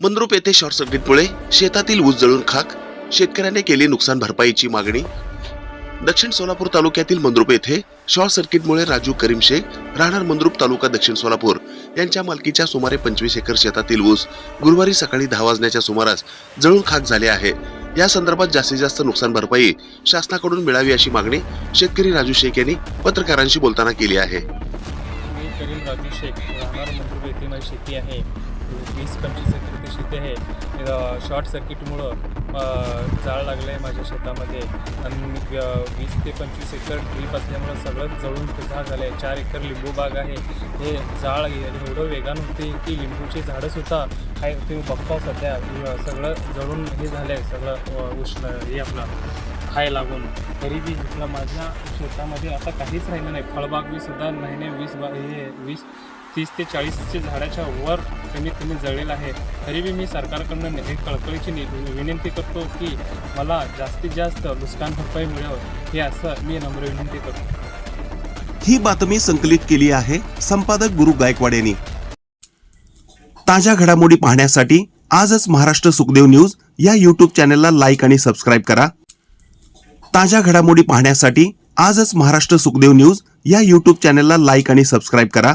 मंद्रुप येथे शॉर्ट सर्किटमुळे शेतातील ऊस जळून खाक शेतकऱ्याने केली नुकसान भरपाईची मागणी. दक्षिण सोलापूर तालुक्यातील मंद्रुप येथे शॉर्ट सर्किटमुळे राजू करीम शेख राहणार मंद्रुप तालुका दक्षिण सोलापूर यांच्या मालकीच्या सुमारे पंचवीस एकर शेतातील ऊस गुरुवारी सकाळी दहा वाजण्याच्या सुमारास जळून खाक झाले आहे. या संदर्भात जास्तीत जास्त नुकसान भरपाई शासनाकडून मिळावी अशी मागणी शेतकरी राजू शेख यांनी पत्रकारांशी बोलताना केली आहे. मी करीम राजू शेख राहणार मंत्र येथे माझी शेती आहे. वीस पंचवीस एकर हे. शेती आहे शॉर्ट सर्किटमुळं जाळ लागलं आहे माझ्या शेतामध्ये. आणि वीस ते पंचवीस एकर ड्रीप असल्यामुळं सगळं जळून झाड झालं आहे चार एकर लिंबू बाग आहे. हे जाळ एवढं वेगानं होते की लिंबूची झाडंसुद्धा काय तुम्ही बघता सध्या सगळं जळून हे झालं आहे सगळं उष्ण हे आपलं खाय लागून. तरी बी इथलं माझ्या शेतामध्ये आता काहीच राहिलं नाही. फळबाग बी सुद्धा नाही नाही वीस बा हे वीस तीस ते चाळीसचे झाडाच्या वर कमीत कमी जळलेलं आहे. तरी बी मी सरकारकडनं हे कळकळीची नि- विनंती करतो की मला जास्तीत जास्त नुकसान भरपाई मिळावं. हे असं मी नम्र विनंती करतो. ही बातमी संकलित केली आहे संपादक गुरु गायकवाड यांनी. ताज्या घडामोडी पाहण्यासाठी आजच महाराष्ट्र सुखदेव न्यूज या यूट्यूब चॅनलला लाईक आणि सबस्क्राईब करा. ताज्या घडामोडी पाहण्यासाठी आजच महाराष्ट्र सुखदेव न्यूज या यूट्यूब चॅनलला लाईक आणि सबस्क्राईब करा.